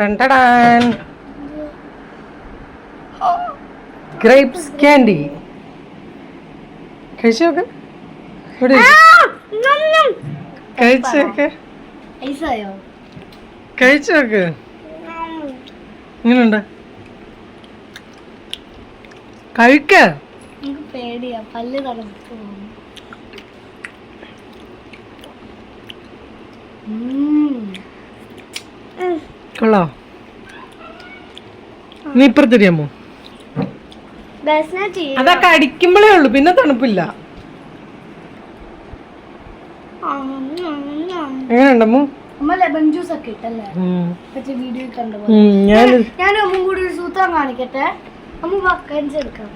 ടണ്ടടാൻ grapes candy കഴിച്ചു നോക്ക്. ഇവിടെ ഇരിക്ക്. കഴിച്ചു നോക്ക്. ഐസായോ? കഴിച്ചു കഴിക്ക. പേടിയാ. പല്ല് പോകും. കൊള്ളോ. നീ ഇപ്പുറത്തിരിയാമോ അതൊക്കെ അടിക്കുമ്പോഴേ ഉള്ളൂ പിന്നെ തണുപ്പില്ല. എങ്ങനെയുണ്ടമ്മു അമ്മ? ലെമൺ ജ്യൂസ് ഒക്കെ ഇട്ടല്ലേ? വീഡിയോ കണ്ടു ഞാൻ ഞാൻ അമ്മും കൂടി ഒരു സൂത്രം കാണിക്കട്ടെ? അമ്മ വക്കൻസ് എടുക്കാം.